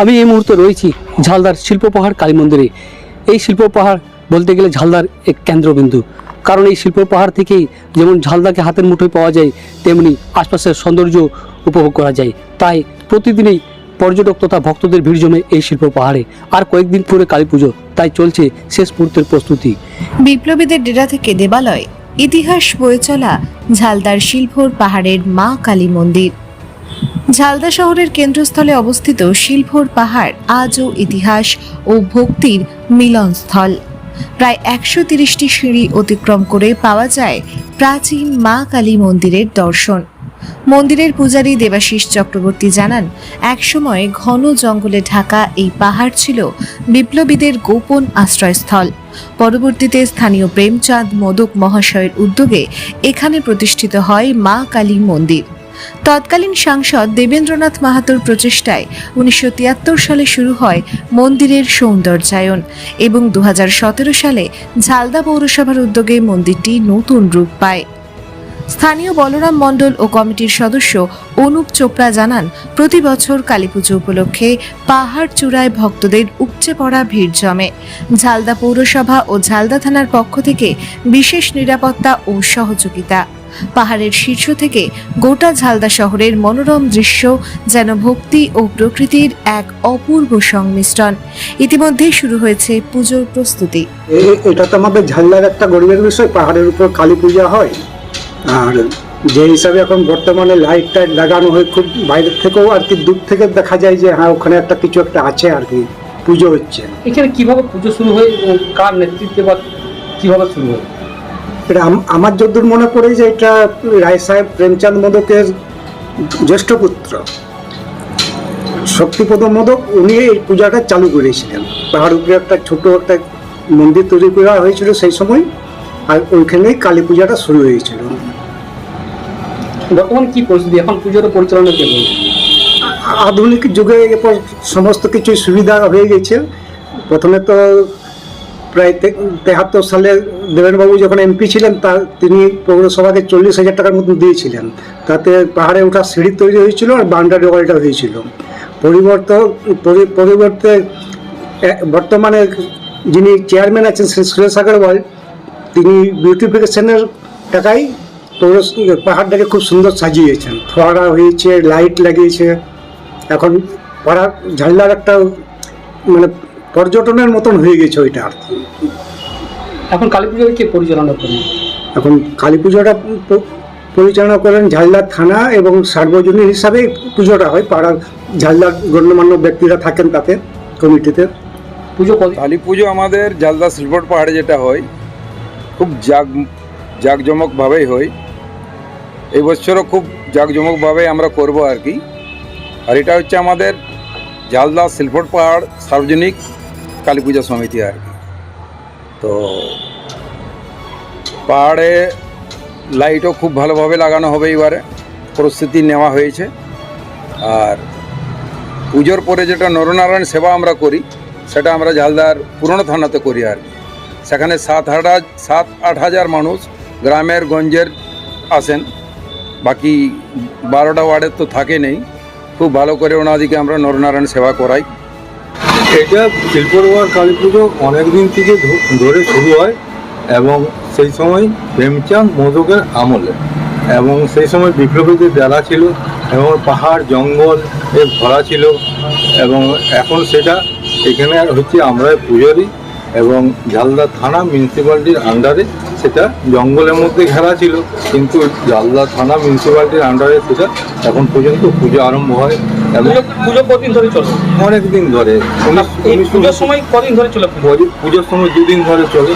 আমি এই মুহূর্তে রয়েছি ঝালদার শিল্প পাহাড় কালী মন্দিরে। এই শিল্প পাহাড় বলতে গেলে ঝালদার এক কেন্দ্রবিন্দু। কারণ এই শিল্প পাহাড় থেকেই যেমন ঝালদাকে হাতের মুঠোয় পাওয়া যায়, তেমনি আশপাশের সৌন্দর্য উপভোগ করা যায়। তাই প্রতিদিনই পর্যটক তথা ভক্তদের ভিড় জমে এই শিল্প পাহাড়ে আর কয়েকদিন পরে কালী পুজো, তাই চলছে শেষ মুহূর্তের প্রস্তুতি। বিপ্লবীদের ডেরা থেকে দেবালয়, ইতিহাস বয়ে চলা ঝালদার শিলভোর পাহাড়ের মা কালী মন্দির। ঝালদা শহরের কেন্দ্রস্থলে অবস্থিত শিলভোর পাহাড় আজও ইতিহাস ও ভক্তির মিলনস্থল। প্রায় একশো তিরিশটি সিঁড়ি অতিক্রম করে পাওয়া যায় প্রাচীন মা কালী মন্দিরের দর্শন। মন্দিরের পূজারী দেবাশিস চক্রবর্তী জানান, একসময় ঘন জঙ্গলে ঢাকা এই পাহাড় ছিল বিপ্লবীদের গোপন আশ্রয়স্থল। পরবর্তীতে স্থানীয় প্রেমচাঁদ মোদক মহাশয়ের উদ্যোগে এখানে প্রতিষ্ঠিত হয় মা কালী মন্দির। তৎকালীন সাংসদ দেবেন্দ্রনাথ মাহাতোর প্রচেষ্টায় উনিশশো তিয়াত্তর সালে শুরু হয় মন্দিরের সৌন্দর্যায়ন এবং দু হাজার সতেরো সালে ঝালদা পৌরসভার উদ্যোগে মন্দিরটি নতুন রূপ পায়। স্থানীয় বলরাম মণ্ডল ও কমিটির সদস্য অনুপ চোপড়া জানান, প্রতি বছর কালীপুজো উপলক্ষে পাহাড় চূড়ায় ভক্তদের উপচে পড়া ভিড় জমে। ঝালদা পৌরসভা ও ঝালদা থানার পক্ষ থেকে বিশেষ নিরাপত্তা ও সহযোগিতা। পাহাড়ের শীর্ষ থেকে গোটা ঝালদা শহরের মনোরম দৃশ্য যেন ভক্তি ও প্রকৃতির এক অপূর্ব সংমিশ্রণ। ইতিমধ্যে শুরু হয়েছে পুজোর প্রস্তুতি। এটা তো আমাদের ঝালদার একটা গরিবের বিষয় পাহাড়ের উপর কালী পূজা হয়। আর যে হিসাবে এখন বর্তমানে লাইট টাইট লাগানো হয় খুব বাইরের থেকেও আর কি দূর থেকে দেখা যায় যে হ্যাঁ ওখানে একটা কিছু একটা আছে আর কি পুজো হচ্ছে। এখানে কীভাবে পুজো শুরু হয় কার নেতৃত্বে বা কীভাবে শুরু হয়? এটা আমার যদ্দূর মনে পড়ে যে এটা রায় সাহেব প্রেমচাঁদ মোদকের জ্যেষ্ঠ পুত্র। শক্তিপদ মোদক উনি এই পূজাটা চালু করেছিলেন। পাহাড় উপরে একটা ছোট একটা মন্দির তৈরি করা হয়েছিল সেই সময় আর ওইখানেই কালী পূজাটা শুরু হয়েছিল। বর্তমানে কি পরিস্থিতি? এখন পুজোর পরিচালনা কে আধুনিক যুগে এরপর সমস্ত কিছুই সুবিধা হয়ে গেছে। প্রথমে তো প্রায় তেহাত্তর সালে দেবেনবাবু যখন এমপি ছিলেন, তা তিনি পৌরসভাকে চল্লিশ হাজার টাকার মতন দিয়েছিলেন। তাতে পাহাড়ে ওঠা সিঁড়ি তৈরি হয়েছিল আর বাউন্ডারি ওয়ালটা হয়েছিল পরিবর্তন পরিবর্তে বর্তমানে যিনি চেয়ারম্যান আছেন শ্রী সুরেশ আগরওয়াল, তিনি বিউটিফিকেশনের টাকায় পৌর পাহাড়টাকে খুব সুন্দর সাজিয়েছেন। ফোয়ারা হয়েছে, লাইট লাগিয়েছে। এখন পাড়া ঝালদার একটা মানে পর্যটনের মতন হয়ে গেছে ওইটা আর কি। এখন কালী পুজোর কে পরিচালনা করবে এখন কালী পুজোটা পরিচালনা করেন ঝালদার থানা এবং সার্বজনীন হিসাবে পুজোটা হয় পাড়ার ঝালদার গণ্যমান্য ব্যক্তিরা থাকেন তাতে কমিটিতে। পুজো কালী পুজো আমাদের জালদা সিলভর পাহাড়ে যেটা হয় খুব জাগ জাঁকজমকভাবেই হয়। এই বছরও খুব জাঁকজমকভাবে আমরা করব আর কি। আর এটা হচ্ছে আমাদের জালদা সিলভর পাহাড় সার্বজনিক কালী পূজা সমিতি আর কি। তো পাহাড়ে লাইটও খুব ভালোভাবে লাগানো হবে এবারে, প্রস্তুতি নেওয়া হয়েছে। আর পুজোর পরে যেটা নরনারায়ণ সেবা আমরা করি, সেটা আমরা ঝালদার পুরনো থানাতে করি আর কি। সেখানে সাত হাজার, সাত, আট হাজার মানুষ গ্রামের গঞ্জের আসেন। বাকি বারোটা ওয়ার্ডের তো থাকে নেই। খুব ভালো করে ওনাদিকে আমরা নরনারায়ণ সেবা করাই। এটা শিল্পরোয়ার কালী পুজো অনেক দিন থেকে ধরে শুরু হয় এবং সেই সময় প্রেমচাঁদ মোদকের আমলে। এবং সেই সময় বিপ্লবীদের ডেরা ছিল এবং পাহাড়, জঙ্গল এ ভরা ছিল এবং এখন সেটা এখানে হচ্ছে আমরা পুজোরই এবং ঝালদা থানা মিউনিসিপ্যালিটির আন্ডারে সেটা জঙ্গলের মধ্যে ঘেরা ছিল কিন্তু জালদা থানা মিউনিসিপ্যালিটির আন্ডারে সেটা এখন পর্যন্ত পুজো আরম্ভ হয়। অনেকদিন পুজো কদিন ধরে চলে? অনেক দিন ধরে পুজোর সময় কদিন ধরে চলে পুজো? পুজো- পুজোর সময় দুদিন ধরে চলে।